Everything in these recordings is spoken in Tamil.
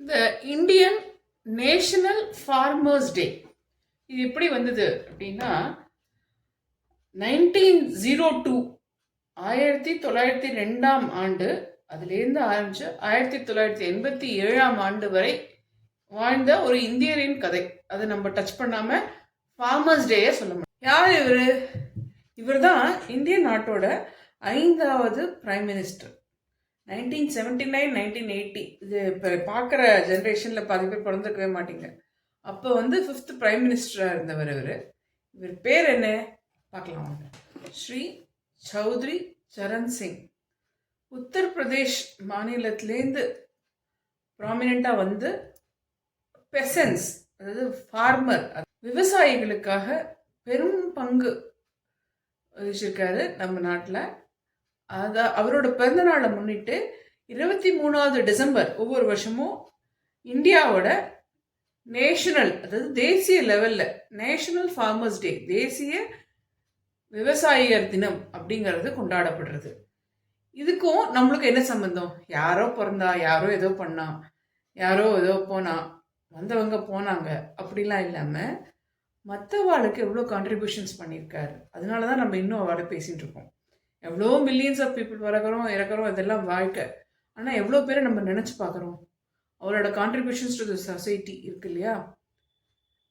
இந்த இந்தியன் நேஷனல் ஃபார்மர்ஸ் டே இது எப்படி வந்தது அப்படின்னா நைன்டீன் ஜீரோ டூ ஆயிரத்தி தொள்ளாயிரத்தி ரெண்டாம் ஆண்டு அதுலேருந்து ஆரம்பிச்சு ஆயிரத்தி தொள்ளாயிரத்தி எண்பத்தி ஏழாம் ஆண்டு வரை வாழ்ந்த ஒரு இந்தியரின் கதை. அதை நம்ம டச் பண்ணாமல் ஃபார்மர்ஸ் டேயே சொல்ல முடியும். யார் இவர்? இவர் தான் இந்திய நாட்டோட ஐந்தாவது prime minister nineteen seventy nine nineteen eighty. இது இப்போ பார்க்குற ஜென்ரேஷனில் பாதி பேர் பிறந்திருக்கவே மாட்டீங்க. அப்போ வந்து ஃபிஃப்த் பிரைம் மினிஸ்டராக இருந்தவர் இவர் இவர் பேர் என்ன? பார்க்கலாம் வாங்க. ஸ்ரீ சௌத்ரி சரண் சிங். உத்தரப்பிரதேஷ் மாநிலத்திலேருந்து ப்ராமினெண்ட்டாக வந்து பெசன்ஸ் அதாவது ஃபார்மர் விவசாயிகளுக்காக பெரும் பங்கு வகிச்சிருக்காரு நம்ம நாட்டில். அத அவரோட பிறந்தநாளை முன்னிட்டு இருபத்தி மூணாவது டிசம்பர் ஒவ்வொரு வருஷமும் இந்தியாவோட நேஷனல் அதாவது தேசிய லெவலில் நேஷனல் ஃபார்மர்ஸ் டே தேசிய விவசாயியர் தினம் அப்படிங்கிறது கொண்டாடப்படுறது. இதுக்கும் நம்மளுக்கு என்ன சம்பந்தம்? யாரோ பிறந்தா யாரோ ஏதோ பண்ணா யாரோ ஏதோ போனா வந்தவங்க போனாங்க அப்படிலாம் இல்லாமல் மற்றவாளுக்கு எவ்வளோ கான்ட்ரிபியூஷன்ஸ் பண்ணியிருக்காரு? அதனால தான் நம்ம இன்னும் அவளை பேசிகிட்டு இருக்கோம். எவ்வளோ மில்லியன்ஸ் ஆஃப் பீப்புள் வரக்கிறோம் இறக்குறோம் இதெல்லாம் வாழ்க்கை. ஆனால் எவ்வளோ பேரை நம்ம நினச்சி பார்க்குறோம்? அவரோட கான்ட்ரிபியூஷன்ஸ் டு த சொசைட்டி இருக்கு இல்லையா?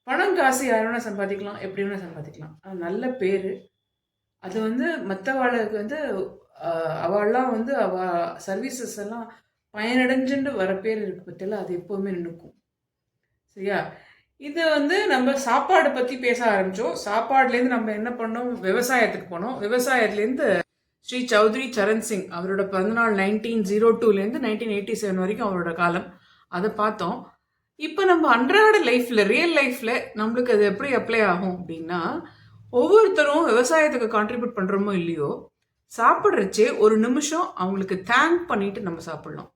பணம் காசு யார் வேணால் சம்பாதிக்கலாம் எப்படி வேணால் சம்பாதிக்கலாம். அது நல்ல பேர். அது வந்து மற்றவாளுக்கு வந்து அவள்லாம் வந்து அவ சர்வீசஸ் எல்லாம் பயனடைஞ்சுட்டு வர பேர் இருக்கு பற்றியில் அது எப்போவுமே நிற்கும் சரியா? இது வந்து நம்ம சாப்பாடு பற்றி பேச ஆரம்பித்தோம் சாப்பாடுலேருந்து நம்ம என்ன பண்ணோம்? விவசாயத்துக்கு போனோம். விவசாயத்துலேருந்து ஸ்ரீ சௌத்ரி சரண் சிங் அவரோட பிறந்தநாள் நைன்டீன் ஜீரோ டூலேருந்து நைன்டீன் எயிட்டி செவன் வரைக்கும் அவரோட காலம். அதை பார்த்தோம். இப்போ நம்ம அன்றாட லைஃப்பில் ரியல் லைஃப்பில் நம்மளுக்கு அது எப்படி அப்ளை ஆகும் அப்படின்னா ஒவ்வொருத்தரும் விவசாயத்துக்கு கான்ட்ரிபியூட் பண்ணுறோமோ இல்லையோ சாப்பிட்றச்சே ஒரு நிமிஷம் அவங்களுக்கு தேங்க் பண்ணிட்டு நம்ம சாப்பிட்லாம்.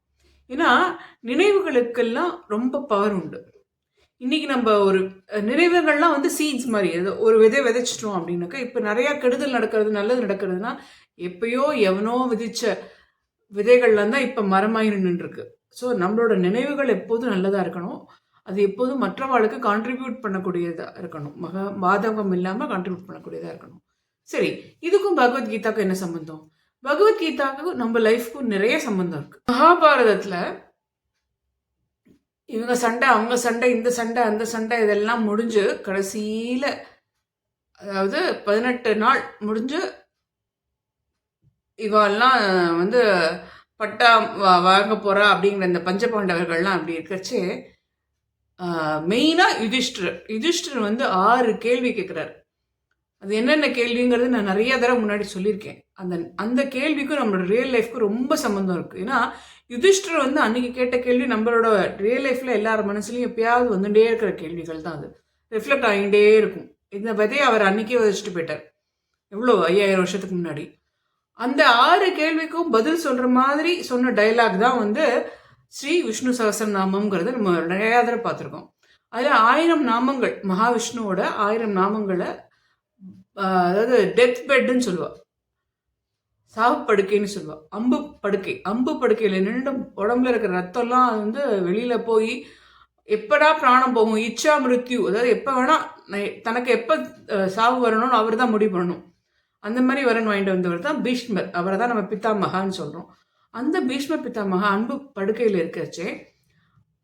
ஏன்னா நினைவுகளுக்கெல்லாம் ரொம்ப பவர் உண்டு. இன்றைக்கி நம்ம ஒரு நினைவுகள்லாம் வந்து சீட்ஸ் மாதிரி ஏதோ ஒரு விதை விதைச்சிட்டோம் அப்படின்னாக்கா இப்போ நிறையா கெடுதல் நடக்கிறது நல்லது நடக்கிறதுனா எப்பயோ எவனோ விதித்த விதைகள்லாம் தான் இப்போ மரமாகி நின்றுருக்கு ஸோ நம்மளோட நினைவுகள் எப்போதும் நல்லதாக இருக்கணும். அது எப்போதும் மற்றவாளுக்கு கான்ட்ரிபியூட் பண்ணக்கூடியதாக இருக்கணும். மக பாதகம் இல்லாமல் கான்ட்ரிபியூட் பண்ணக்கூடியதாக இருக்கணும். சரி இதுக்கும் பகவத்கீதாக்கும் என்ன சம்பந்தம்? பகவத்கீதாவுக்கும் நம்ம லைஃப்க்கும் நிறைய சம்பந்தம் இருக்குது மகாபாரதத்தில் இவங்க சண்டை அவங்க சண்டை இந்த சண்டை அந்த சண்டை இதெல்லாம் முடிஞ்சு கடைசியில் அதாவது பதினெட்டு நாள் முடிஞ்சு இவெல்லாம் வந்து பட்டா வாங்க போகிறா அப்படிங்கிற இந்த பஞ்சபாண்டவர்கள்லாம் அப்படி இருக்கச்சு மெயினாக யுதிஷ்டர். யுதிஷ்டர் வந்து ஆறு கேள்வி கேட்குறாரு அது என்னென்ன கேள்விங்கிறது நான் நிறைய தடவை முன்னாடி சொல்லியிருக்கேன். அந்த அந்த கேள்விக்கும் நம்மளோட ரியல் லைஃப்க்கும் ரொம்ப சம்மந்தம் இருக்குது ஏன்னா யுதிஷ்டர் வந்து அன்னைக்கு கேட்ட கேள்வி நம்மளோட ரியல் லைஃப்பில் எல்லார் மனசுலையும் எப்பயாவது வந்துட்டே இருக்கிற கேள்விகள் தான் அது. ரிஃப்ளெக்ட் ஆகிட்டே இருக்கும். இந்த விதையை அவர் அன்னைக்கே வச்சுட்டு போயிட்டார். எவ்வளோ ஐயாயிரம் வருஷத்துக்கு முன்னாடி. அந்த ஆறு கேள்விக்கும் பதில் சொல்கிற மாதிரி சொன்ன டைலாக் தான் வந்து ஸ்ரீ விஷ்ணு சகசரநாமங்கிறத நம்ம நிறையா தடவை பார்த்துருக்கோம். அதில் ஆயிரம் நாமங்கள் மகாவிஷ்ணுவோட ஆயிரம் நாமங்களை அதாவது டெத் பெட்டுன்னு சொல்லுவாள் சாவு படுக்கைன்னு சொல்லுவாள் அம்பு படுக்கை. அம்பு படுக்கையில் நின்று உடம்புல இருக்கிற ரத்தம்லாம் வந்து வெளியில் போய் எப்படா பிராணம் போகும்? இச்சா மிருத்யு. அதாவது எப்போ வேணால் தனக்கு எப்போ சாவு வரணும்னு அவர் தான் முடிவு பண்ணணும். அந்த மாதிரி வரன் வாங்கிட்டு வந்தவர் தான் பீஷ்மர். அவரை தான் நம்ம பித்தாமகான்னு சொல்கிறோம் அந்த பீஷ்ம பித்தாமகா அன்பு படுக்கையில் இருக்கிறச்சே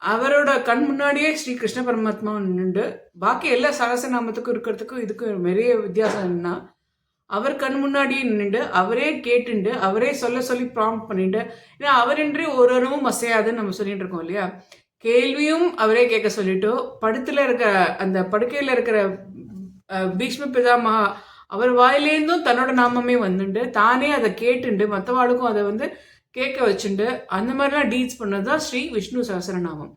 அவரோட கண் முன்னாடியே ஸ்ரீ கிருஷ்ண பரமாத்மா நின்று பாக்கி எல்லா சகசநாமத்துக்கும் இருக்கிறதுக்கும் இதுக்கும் நிறைய வித்தியாசம் என்ன அவர் கண் முன்னாடியே நின்று அவரே கேட்டுண்டு அவரே சொல்ல சொல்லி ப்ராம்ப்ட் பண்ணிட்டு ஏன்னா அவரின்றி ஒரு அணுவும் அசையாதுன்னு நம்ம சொல்லிட்டு இருக்கோம் இல்லையா? கேள்வியும் அவரே கேட்க சொல்லிட்டு படுத்துல இருக்கிற அந்த படுக்கையில் இருக்கிற பீஷ்ம பிதாமகா அவர் வாயிலேருந்தும் தன்னோட நாமமே வந்துண்டு. தானே அதை கேட்டுண்டு மற்றவாளுக்கும் அதை வந்து கேட்க வச்சுண்டு. அந்த மாதிரிலாம் டீல்ஸ் பண்ணது தான் ஸ்ரீ விஷ்ணு சகசரநாமம்.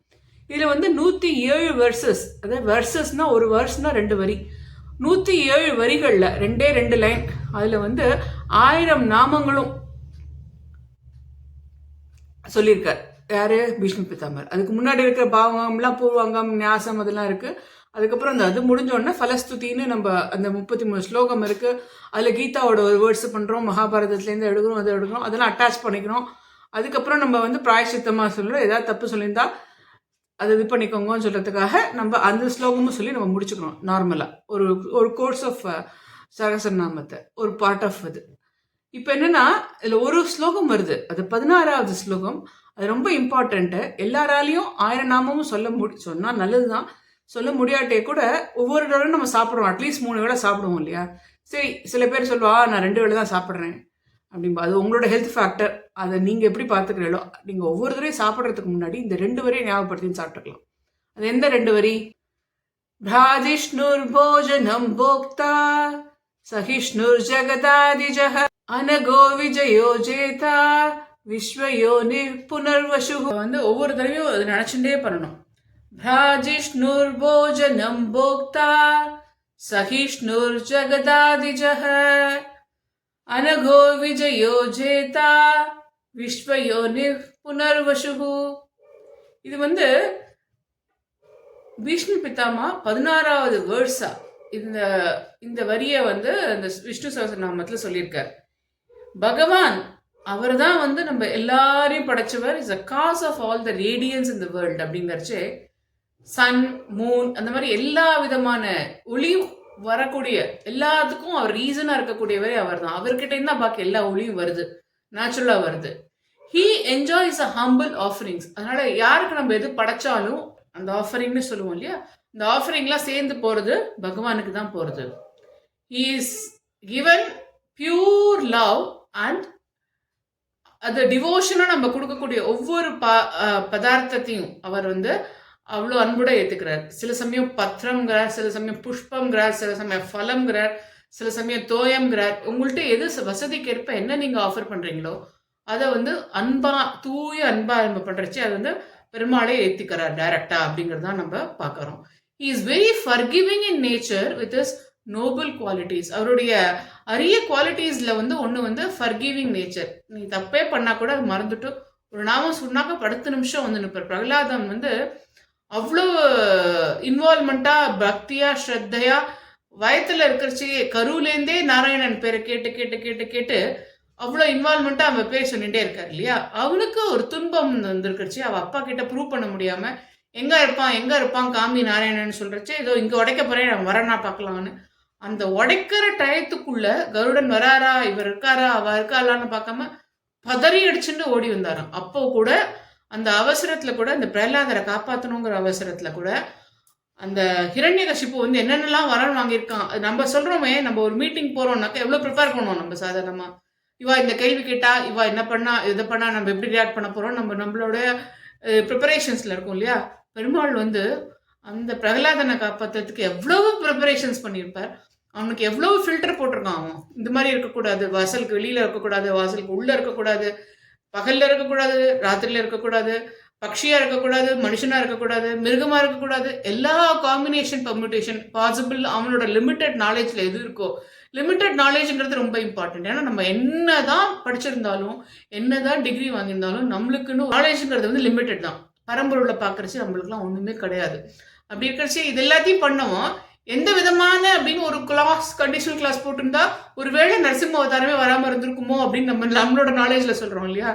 இதில் வந்து நூற்றி ஏழு வெர்சஸ் அதாவது வெர்சஸ்னால் ஒரு வேர்ஸ்னால் ரெண்டு வரி. நூற்றி ஏழு வரிகளில் ரெண்டே ரெண்டு லைன். அதில் வந்து ஆயிரம் நாமங்களும் சொல்லியிருக்கார். யாரு? பீஷ்மி பித்தாமர் அதுக்கு முன்னாடி இருக்கிற பாவங்கம்லாம் பூர்வாங்கம் நியாசம் அதெல்லாம் இருக்குது அதுக்கப்புறம் அந்த அது முடிஞ்சோடனே ஃபலஸ்துதின்னு நம்ம அந்த முப்பத்தி மூணு ஸ்லோகம் இருக்குது அதில் கீதாவோட ஒரு வேர்ட்ஸ் பண்ணுறோம் மகாபாரதத்துலேருந்து எடுக்கிறோம் அதை எடுக்கிறோம் அதெல்லாம் அட்டாச் பண்ணிக்கிறோம். அதுக்கப்புறம் நம்ம வந்து பிராயசித்தமாக சொல்கிறோம் ஏதாவது தப்பு சொல்லியிருந்தா அதை இது பண்ணிக்கோங்கன்னு சொல்கிறதுக்காக நம்ம அந்த ஸ்லோகமும் சொல்லி நம்ம முடிச்சுக்கணும் நார்மலாக ஒரு ஒரு கோர்ஸ் ஆஃப் uh, சரசநாமத்தை ஒரு பார்ட் ஆஃப் இது இப்போ என்னென்னா இதில் ஒரு ஸ்லோகம் வருது. அது பதினாறாவது ஸ்லோகம். அது ரொம்ப இம்பார்ட்டண்ட்டு எல்லாராலையும் ஆயிரம் நாமமும் சொல்ல முடி சொன்னால் நல்லது தான் சொல்ல முடியாட்டே கூட ஒவ்வொரு தடவை நம்ம சாப்பிடுவோம் அட்லீஸ்ட் மூணு வேளை சாப்பிடுவோம் இல்லையா? சரி சில பேர் சொல்லுவா நான் ரெண்டு வேளை தான் சாப்பிட்றேன். அப்படிம்பா. அது உங்களோட ஹெல்த் ஃபேக்டர் அதை நீங்கள் எப்படி பார்த்துக்கிறீங்களோ நீங்கள் ஒவ்வொரு தடவையும் சாப்பிட்றதுக்கு முன்னாடி இந்த ரெண்டு வரையும் ஞாபகப்படுத்தி சாப்பிட்டுக்கலாம். அது எந்த ரெண்டு வரி? பிராஜிஷ்ணுர் போஜனம் போக்தா சகிஷ்ணுர் ஜெகதாதிஜக அனகோ விஜயோ ஜேதா விஸ்வயோனி புனர்வசு வந்து ஒவ்வொரு தடவையும் அதை நினச்சுட்டே பண்ணணும். பிராஜிஷ்ணுர் போஜனம் போக்தா சகிஷ்ணுர் ஜெகதாதிஜக அனகோ விஜயோ ஜேதா விஸ்வயோனி புனர்வசுகு இது வந்து விஷ்ணு பித்தாமா பதினாறாவது வேர்ட்ஸா இந்த இந்த வரியை வந்து அந்த விஷ்ணு சகசரநாமத்தில் சொல்லியிருக்கார். பகவான் அவர் தான் வந்து நம்ம எல்லாரையும் படைச்சவர் is a cause of all the radiance in the world அப்படிங்கிறச்சு sun moon அந்த மாதிரி எல்லா விதமான ஒளியும் வரக்கூடிய எல்லாத்துக்கும் அவர் ரீசனாக இருக்கக்கூடியவரே அவர் தான் அவர்கிட்ட இருந்தா பாக்கி எல்லா ஒளியும் வருது. நேச்சுரலாக வருது. He enjoys a humble offerings அதனால யாருக்கு நம்ம எது படைச்சாலும் அந்த ஆஃபரிங்னு சொல்லுவோம் இல்லையா? இந்த ஆஃபரிங்லாம் சேர்ந்து போகிறது பகவானுக்கு தான் போகிறது he is given pure love and அது டிவோஷனாக நம்ம கொடுக்கக்கூடிய ஒவ்வொரு ப பதார்த்தத்தையும் அவர் வந்து அவ்வளோ அன்புட ஏற்றுக்கிறார் சில சமயம் பத்திரம்ங்கிறார் சில சமயம் புஷ்பம்ங்கிறார் சில சமயம் ஃபலம்ங்கிறார் சில சமயம் தோயம்ங்கிறார். உங்கள்கிட்ட எது வசதிக்கேற்ப என்ன நீங்கள் ஆஃபர் பண்ணுறீங்களோ அதை வந்து அன்பா தூய அன்பா நம்ம பண்ணுறச்சு அது வந்து பெருமாளே ஏற்றிக்கிறார் டைரக்டா அப்படிங்கிறது தான் நம்ம பார்க்குறோம் he is very forgiving in nature with is noble qualities அவருடைய அரிய குவாலிட்டிஸில் வந்து ஒன்று வந்து ஃபர்கிவிங் நேச்சர் நீ தப்பே பண்ணால் கூட அது மறந்துட்டு ஒரு நாமம் சொன்னாக்க படுத்த நிமிஷம் வந்து நிற்பார் பிரகலாதம் வந்து அவ்வளோ இன்வால்மெண்ட்டாக பக்தியாக ஸ்ரத்தையாக வயத்தில் இருக்கிறச்சி கருவிலேருந்தே நாராயணன் பேரை கேட்டு கேட்டு கேட்டு கேட்டு அவ்வளோ இன்வால்மெண்ட்டாக அவன் பேர் சொல்லிகிட்டே இருக்கார் இல்லையா? அவனுக்கு ஒரு துன்பம் வந்துருக்குறச்சி அவள் அப்பா கிட்ட ப்ரூவ் பண்ண முடியாமல் எங்கே இருப்பான்? எங்கே இருப்பான்? காமி நாராயணன் சொல்கிறச்சு ஏதோ இங்கே உடைக்க போகிறேன் நான் வரேன்னா பார்க்கலான்னு அந்த உடைக்கிற டயத்துக்குள்ள கருடன் வராரா இவர் இருக்காரா அவ இருக்காளான்னு பார்க்காம பதறி அடிச்சுட்டு ஓடி வந்தாராம். அப்போ கூட அந்த அவசரத்தில் கூட அந்த பிரகலாதரை காப்பாற்றணுங்கிற அவசரத்தில் கூட அந்த ஹிரண்ய கஷிப்பு வந்து என்னென்னலாம் வரன் வாங்கியிருக்கான். அது நம்ம சொல்கிறோமே நம்ம ஒரு மீட்டிங் போகிறோம்னாக்கா எவ்வளோ ப்ரிப்பேர் பண்ணுவோம் நம்ம சாதாரணமாக இவா இந்த கேள்வி கேட்டா இவா என்ன பண்ணா இதை பண்ணா நம்ம எப்படி ரியாக்ட் பண்ண போகிறோம் நம்ம நம்மளோட ப்ரிப்பரேஷன்ஸில் இருக்கும் இல்லையா? பெருமாள் வந்து அந்த பிரகலாதனை காப்பாற்றுறதுக்கு எவ்வளவு ப்ரிப்பரேஷன்ஸ் பண்ணியிருப்பார்? அவனுக்கு எவ்வளவு ஃபில்டர் போட்டிருக்கான் அவன். இந்த மாதிரி இருக்கக்கூடாது. வாசலுக்கு வெளியில் இருக்கக்கூடாது வாசலுக்கு உள்ளே இருக்கக்கூடாது. பகலில் இருக்கக்கூடாது ராத்திரியில் இருக்கக்கூடாது பக்ஷியாக இருக்கக்கூடாது மனுஷனாக இருக்கக்கூடாது மிருகமாக இருக்கக்கூடாது எல்லா காம்பினேஷன் பர்முட்டேஷன் பாசிபிள் அவனோட லிமிட்டட் நாலேஜில் எது இருக்கோ லிமிட்டட் நாலேஜ்ன்றது ரொம்ப இம்பார்ட்டன்ட் ஏன்னா நம்ம என்ன தான் படிச்சிருந்தாலும் என்ன தான் டிகிரி வாங்கியிருந்தாலும் நம்மளுக்குன்னு நாலேஜுங்கிறது வந்து லிமிட்டட் தான். பரம்பொருளில் பார்க்குறச்சு நம்மளுக்குலாம் ஒன்றுமே கிடையாது. அப்படி இருக்கிறச்சு இது எல்லாத்தையும் பண்ணவும் எந்த விதமான அப்படின்னு ஒரு கிளாஸ் கண்டிஷனல் கிளாஸ் போட்டிருந்தா ஒருவேளை நரசிம்ம அவதாரமே வராமல் இருந்திருக்குமோ அப்படின்னு நம்ம நம்மளோட நாலேஜில் சொல்கிறோம் இல்லையா?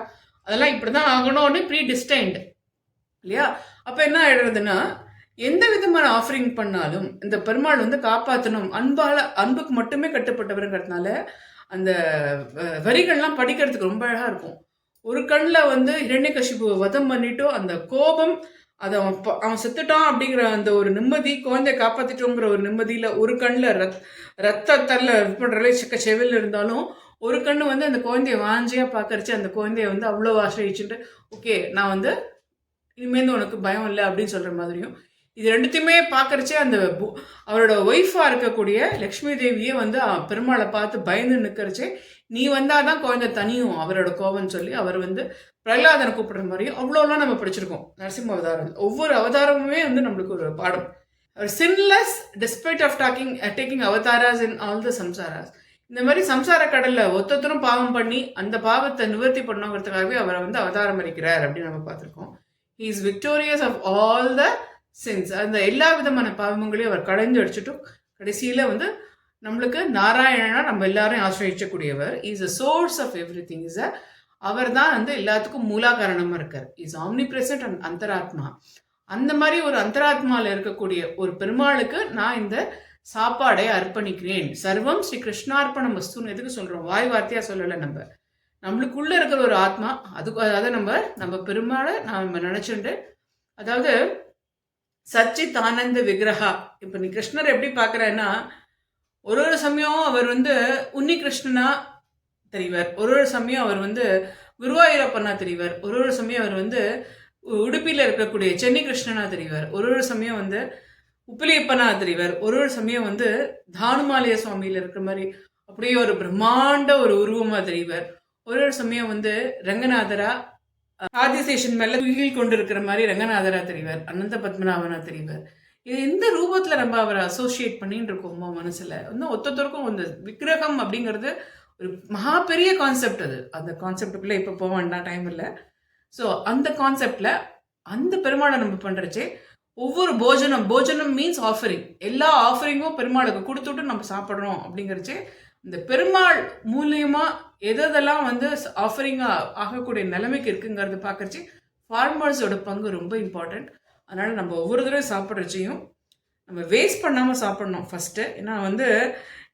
அதெல்லாம் இப்படி தான் ஆகணும்னு ப்ரீ டிஸ்டைன்டு இல்லையா? அப்போ என்ன ஆயிடுறதுன்னா எந்த விதமான ஆஃபரிங் பண்ணாலும் இந்த பெருமாள் வந்து காப்பாற்றணும் அன்பால் அன்புக்கு மட்டுமே கட்டுப்பட்டவருங்கிறதுனால அந்த வரிகள்லாம் படிக்கிறதுக்கு ரொம்ப அழகாக இருக்கும். ஒரு கண்ணில் வந்து இரண்யகசிபு வதம் பண்ணிட்டோ அந்த கோபம் அதை அவன் அவன் செத்துட்டான் அப்படிங்கிற அந்த ஒரு நிம்மதி குழந்தைய காப்பாற்றிட்டோங்கிற ஒரு நிம்மதியில் ஒரு கண்ணில் ரத் ரத்த இது பண்ணுறல செக்க செவில் இருந்தாலும் ஒரு கண்ணு வந்து அந்த குழந்தைய வாஞ்சியாக பார்க்கறச்சு அந்த குழந்தைய வந்து அவ்வளோ ஆசிரியிச்சுட்டு ஓகே நான் வந்து இனிமேல் உனக்கு பயம் இல்லை அப்படின்னு சொல்கிற மாதிரியும் இது ரெண்டுத்தையுமே பார்க்கறச்சே அந்த அவரோட ஒய்ஃபாக இருக்கக்கூடிய லக்ஷ்மி தேவியே வந்து பெருமாளை பார்த்து பயந்து நிற்கிறச்சே நீ வந்தால் தான் குழந்தை தனியும் அவரோட கோவம்னு சொல்லி அவர் வந்து பிரகலாதனை கூப்பிடுற மாதிரியும் அவ்வளோலாம் நம்ம படிச்சிருக்கோம். நரசிம்ம அவதாரம். ஒவ்வொரு அவதாரமுமே வந்து நம்மளுக்கு ஒரு பாடம். Sinless despite of talking taking avatars in all the samsaras இந்த மாதிரி சம்சார கடலில் ஒத்தொத்தரும் பாவம் பண்ணி அந்த பாவத்தை நிவர்த்தி பண்ணுங்கிறதுக்காகவே அவரை வந்து அவதாரம் அளிக்கிறார் அப்படின்னு நம்ம பார்த்துருக்கோம். He is victorious of all the sense அந்த எல்லா விதமான பாவங்களையும் அவர் கடைஞ்சு அடிச்சுட்டும் கடைசியில் வந்து நம்மளுக்கு நாராயணனா நம்ம எல்லாரையும் ஆசிரியச்சக்கூடியவர் is a source of everything is a அவர் தான் வந்து எல்லாத்துக்கும் மூலாகாரணமாக இருக்கார். இஸ் ஆம்னி பிரசன்ட் அண்ட் அந்தராத்மா அந்த மாதிரி ஒரு அந்தராத்மாவில் இருக்கக்கூடிய ஒரு பெருமாளுக்கு நான் இந்த சாப்பாடை அர்ப்பணிக்கிறேன். சர்வம் ஸ்ரீ கிருஷ்ணார்ப்பணம் வஸ்துன்னு எதுக்கு சொல்கிறோம் வாய் வார்த்தையாக சொல்லலை நம்ம. நம்மளுக்குள்ளே இருக்கிற ஒரு ஆத்மா அதுக்கு அதை நம்ம நம்ம பெருமாளை நம்ம நினச்சிட்டு அதாவது சச்சித் ஆனந்த விக்கிரகா. இப்போ நீ கிருஷ்ணர் எப்படி பார்க்குறேன்னா ஒரு ஒரு சமயம் அவர் வந்து உன்னி கிருஷ்ணனா தெரிவார். ஒரு ஒரு சமயம் அவர் வந்து குருவாயூரப்பனா தெரிவார். ஒரு ஒரு சமயம் அவர் வந்து உடுப்பியில் இருக்கக்கூடிய சென்னி கிருஷ்ணனா தெரிவார். ஒரு ஒரு சமயம் வந்து உப்பிலியப்பனா தெரிவார். ஒரு ஒரு சமயம் வந்து தானுமாலய சுவாமியில் இருக்கிற மாதிரி அப்படியே ஒரு பிரம்மாண்ட ஒரு உருவமாக தெரிவார். ஒரு ஒரு சமயம் வந்து ரங்கநாதரா ஆதிசேஷன் மேல துயில் கொண்டிருக்கிற மாதிரி ரங்கநாதரா தெரிவார் அனந்த பத்மநாபனா தெரிவார் இது எந்த ரூபத்துல நம்ம அவரை அசோசியேட் பண்ணிட்டு இருக்கோமோ மனசுல? இன்னும் ஒத்தொத்தருக்கும் இந்த விக்கிரகம் அப்படிங்கிறது ஒரு மகா பெரிய கான்செப்ட் அது. அந்த கான்செப்டுக்குள்ள இப்போ போக வேண்டாம் டைம் இல்லை. ஸோ அந்த கான்செப்ட்ல அந்த பெருமாளை நம்ம பண்றச்சே ஒவ்வொரு போஜனம் போஜனம் மீன்ஸ் ஆஃபரிங் எல்லா ஆஃபரிங்கும் பெருமாளுக்கு கொடுத்துட்டு நம்ம சாப்பிட்றோம் அப்படிங்கிறச்சே இந்த பெருமாள் மூலியமா எதெல்லாம் வந்து ஆஃபரிங்காக ஆகக்கூடிய நிலைமைக்கு இருக்குங்கிறத பார்க்கறச்சு ஃபார்மர்ஸோட பங்கு ரொம்ப இம்பார்ட்டண்ட் அதனால் நம்ம ஒவ்வொரு தடவை சாப்பிட்றச்சையும் நம்ம வேஸ்ட் பண்ணாமல் சாப்பிட்ணும் ஃபஸ்ட்டு ஏன்னா வந்து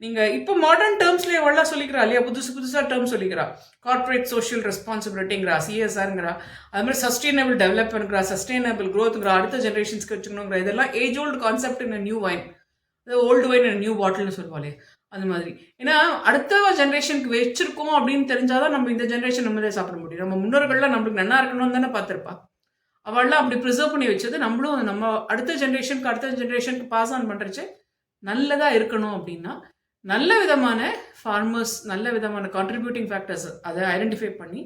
நீங்கள் இப்போ மாடர்ன் டேர்ம்ஸ்லேயே எவ்வளோ சொல்லிக்கிறா இல்லையா? புதுசு புதுசாக டேர்ம் சொல்லிக்கிறா. கார்ப்பரேட் சோஷியல் ரெஸ்பான்சிபிலிட்டிங்கிறா சிஎஸ்ஆருங்கிறா அது மாதிரி சஸ்டெயினபிள் டெவலப்மெண்ட்ங்கிறா சஸ்டெயினபிள் க்ரோத்துங்கிறா அடுத்த ஜென்ரேஷன்ஸ்க்கு வச்சுக்கணுங்கிற இதெல்லாம் age old concept in new wine old wine in new பாட்டில்னு சொல்லுவாளே அது மாதிரி. ஏன்னா அடுத்த ஜென்ரேஷனுக்கு வச்சிருக்கோம் அப்படின்னு தெரிஞ்சாதான் நம்ம இந்த ஜென்ரேஷன் நம்மளே சாப்பிட முடியும். நம்ம முன்னோர்கள்லாம் நம்மளுக்கு நல்லா இருக்கணும்னு தானே பார்த்துருப்பா. அவள்லாம் அப்படி ப்ரிசர்வ் பண்ணி வச்சது நம்மளும் நம்ம அடுத்த ஜென்ரேஷனுக்கு அடுத்த ஜென்ரேஷனுக்கு பாஸ் ஆன் பண்ணுறச்சு நல்லதாக இருக்கணும் அப்படின்னா நல்ல விதமான ஃபார்மர்ஸ் நல்ல விதமான கான்ட்ரிபியூட்டிங் ஃபேக்டர்ஸ் அதை ஐடென்டிஃபை பண்ணி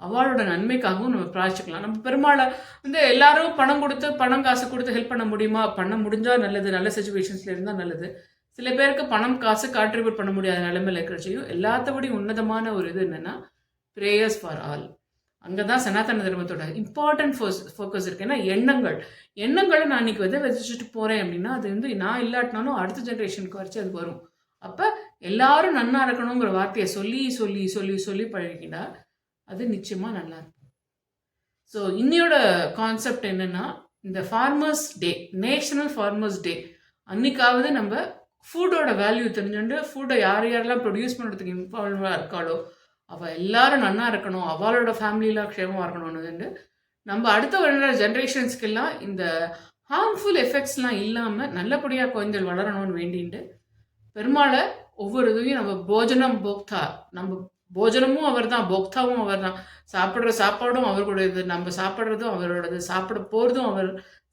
அவளோட நன்மைக்காகவும் நம்ம பிராய்ச்சிக்கலாம் நம்ம பெருமாளை வந்து எல்லாரும் பணம் கொடுத்து பணம் காசு கொடுத்து ஹெல்ப் பண்ண முடியுமா? பண்ண முடிஞ்சால் நல்லது. நல்ல சுச்சுவேஷன்ஸில் இருந்தால் நல்லது. சில பேருக்கு பணம் காசு கான்ட்ரிபியூட் பண்ண முடியாத நிலைமையில் இருக்கிறச்சையும் எல்லாத்தபடி உன்னதமான ஒரு இது என்னென்னா ப்ரேயர்ஸ் ஃபார் ஆல் அங்கே தான் சனாதன தர்மத்தோட இம்பார்ட்டன்ட் ஃபோஸ் ஃபோக்கஸ் இருக்கு. ஏன்னா எண்ணங்கள். எண்ணங்களை நான் இன்னைக்கு விதை விதைச்சிட்டு போகிறேன் அப்படின்னா அது வந்து நான் இல்லாட்டினாலும் அடுத்த ஜென்ரேஷனுக்கு வரைச்சு அது வரும். அப்போ எல்லாரும் நன்னா இருக்கணுங்கிற வார்த்தையை சொல்லி சொல்லி சொல்லி சொல்லி பழகிக்கிட்டா அது நிச்சயமாக நல்லா இருக்கும். ஸோ இன்னையோட கான்செப்ட் என்னென்னா இந்த farmers day national farmers day அன்னைக்காவது நம்ம ஃபுட்டோட வேல்யூ தெரிஞ்சுட்டு ஃபுட்டை யார் யாரெல்லாம் ப்ரொடியூஸ் பண்ணுறதுக்கு இம்பால்வாக இருக்காளோ அவள் எல்லாரும் நன்னா இருக்கணும் அவளோட ஃபேமிலியில் க்ஷேமமாக இருக்கணும்னு நம்ம அடுத்த வர ஜென்ரேஷன்ஸ்க்கெல்லாம் இந்த ஹார்ம்ஃபுல் எஃபெக்ட்ஸ்லாம் இல்லாமல் நல்லபடியாக குழந்தைகள் வளரணும்னு வேண்டின்ட்டு பெருமாளை ஒவ்வொரு இதையும் நம்ம போஜனம் போக்தா நம்ம போஜனமும் அவர் தான் போக்தாவும் அவர் தான் சாப்பிட்ற சாப்பாடும் அவர்களுடையது நம்ம சாப்பிட்றதும் அவரோடது சாப்பிட போகிறதும் அவர்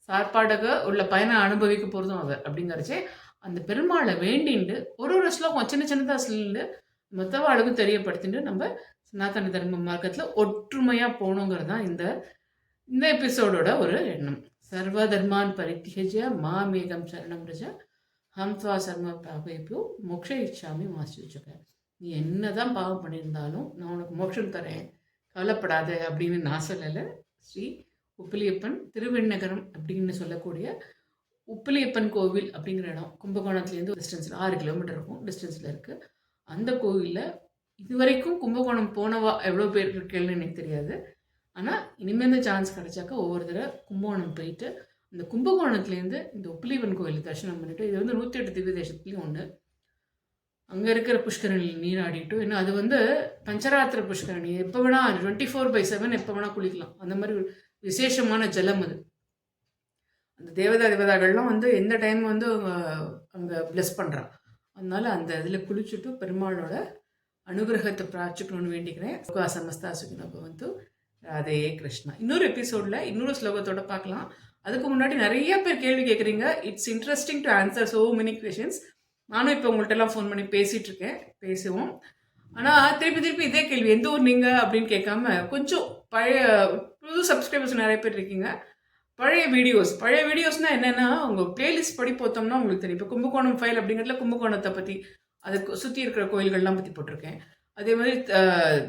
சாப்பாடுக்கு உள்ள பயனை அனுபவிக்க போகிறதும் அவர் அப்படிங்கிறச்சே அந்த பெருமாளை வேண்டிண்டு ஒரு ஒரு ஸ்லோகம் சின்ன சின்னதாக சொல்லிண்டு மொத்தவ அளவு தெரியப்படுத்திட்டு நம்ம சனாதன தர்ம மார்க்கத்தில் ஒற்றுமையாக போகணுங்கிறது தான் இந்த இந்த எபிசோடோட ஒரு எண்ணம். சர்வ தர்மான் பரித்தியஜ மாமேகம் சரணம் ரஜ ஹம் சர்ம பாபேபியோ மோக்ஷ இச்சாமி மாசி வச்சுக்க நீ என்ன தான் பாவம் பண்ணியிருந்தாலும் நான் உனக்கு மோட்சம் தரேன். கவலைப்படாத அப்படின்னு நான் சொல்லலை. ஸ்ரீ உப்பிலியப்பன் திருவெண்ணகரம் அப்படின்னு சொல்லக்கூடிய உப்பிலியப்பன் கோவில் அப்படிங்கிற இடம் கும்பகோணத்துலேருந்து டிஸ்டன்ஸில் ஆறு கிலோமீட்டர் இருக்கும் டிஸ்டன்ஸில் இருக்குது அந்த கோவிலில் இது வரைக்கும் கும்பகோணம் போனவா எவ்வளோ பேர் இருக்கேன்னு எனக்கு தெரியாது. ஆனால் இனிமேல் இந்த சான்ஸ் கிடைச்சாக்கா ஒவ்வொரு தடவை கும்பகோணம் போயிட்டு அந்த கும்பகோணத்துலேருந்து இந்த உப்பிலியப்பன் கோவில் தரிசனம் பண்ணிவிட்டு இது வந்து நூற்றி எட்டு திவ்ய தேசத்துலேயும் ஒன்று அங்கே இருக்கிற புஷ்கரணியில் நீராடிட்டு இன்னும் அது வந்து பஞ்சராத்திர புஷ்கரணி. எப்போ வேணால் டுவெண்ட்டி ஃபோர் பை செவன் எப்போ வேணால் குளிக்கலாம். அந்த மாதிரி ஒரு விசேஷமான ஜலம் அது. அந்த தேவதா தேவதாகள்லாம் வந்து எந்த டைம் வந்து அங்கே ப்ளெஸ் பண்ணுறான் அதனால அந்த இதில் குளிச்சுட்டு பெருமாளோட அனுகிரகத்தை பிரார்த்திக்கணும்னு வேண்டிக்கிறேன். சமஸ்தா சுகினப வந்து ராதே கிருஷ்ணா. இன்னொரு எபிசோடில் இன்னொரு ஸ்லோகத்தோட பார்க்கலாம். அதுக்கு முன்னாடி நிறைய பேர் கேள்வி கேட்குறீங்க it's interesting to answer so many questions நானும் இப்போ உங்கள்கிட்டலாம் ஃபோன் பண்ணி பேசிகிட்டு இருக்கேன் பேசுவோம். ஆனால் திருப்பி திருப்பி இதே கேள்வி எந்த ஊர் நீங்கள் அப்படின்னு கேட்காம கொஞ்சம் பழைய புது சப்ஸ்கிரைபர்ஸ் நிறைய பேர் இருக்கீங்க. பழைய வீடியோஸ் பழைய வீடியோஸ்னால் என்னென்னா உங்கள் பிளேலிஸ்ட் படி பார்த்தோம்னா உங்களுக்கு தெரியும். இப்போ கும்பகோணம் ஃபைல் அப்படிங்கிறதுல கும்பகோணத்தை பற்றி அதை சுற்றி இருக்கிற கோயில்கள்லாம் பற்றி போட்டிருக்கேன். அதே மாதிரி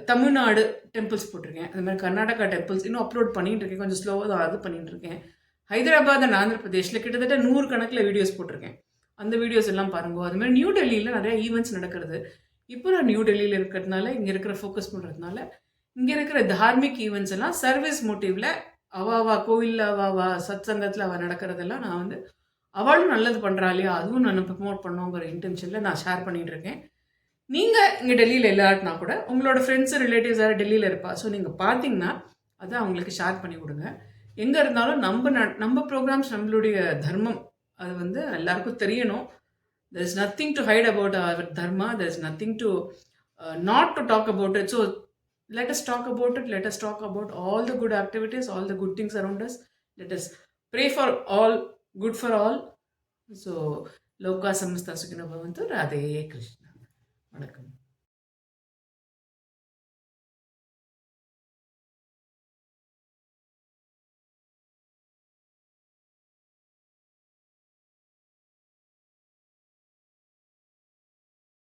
தமிழ்நாடு டெம்பிள்ஸ் போட்டிருக்கேன். அதே மாதிரி கர்நாடகா டெம்பிள்ஸ் இன்னும் அப்லோட் பண்ணிகிட்டு இருக்கேன். கொஞ்சம் ஸ்லோவாக தான் அது பண்ணிகிட்டு இருக்கேன். ஹைதராபாத் அண்ட் ஆந்திர பிரதேஷில் கிட்டத்தட்ட நூறு கணக்கில் வீடியோஸ் போட்டிருக்கேன். அந்த வீடியோஸ் எல்லாம் பாருங்க. அது மாதிரி நியூ டெல்லியில் நிறைய ஈவெண்ட்ஸ் நடக்கிறது. இப்போ நான் நியூ டெல்லியில் இருக்கிறதுனால இங்கே இருக்கிற ஃபோக்கஸ் பண்ணுறதுனால இங்கே இருக்கிற தார்மிக் ஈவெண்ட்ஸ் எல்லாம் சர்வீஸ் மோட்டிவில் அவாவா கோவிலில் அவாவா சத் சங்கத்தில் அவள் நடக்கிறதெல்லாம் நான் வந்து அவளும் நல்லது பண்ணுறா இல்லையா? அதுவும் நான் ப்ரமோட் பண்ணோங்கிற இன்டென்ஷனில் நான் ஷேர் பண்ணிட்டு இருக்கேன். நீங்கள் இங்கே டெல்லியில் இல்லாட்டினா கூட உங்களோட ஃப்ரெண்ட்ஸு ரிலேட்டிவ்ஸ் யாரும் டெல்லியில் இருப்பா ஸோ நீங்கள் பார்த்தீங்கன்னா அதை அவங்களுக்கு ஷேர் பண்ணி கொடுங்க எங்கே இருந்தாலும் நம்ம ந நம்ம ப்ரோக்ராம்ஸ் நம்மளுடைய தர்மம். அது வந்து எல்லாருக்கும் தெரியணும். There is nothing to hide about our dharma. There is nothing to not to talk about it so let us talk about it let us talk about all the good activities all the good things around us let us pray for all good for all so loka samasta sukhina bhavantu radhe krishna வணக்கம்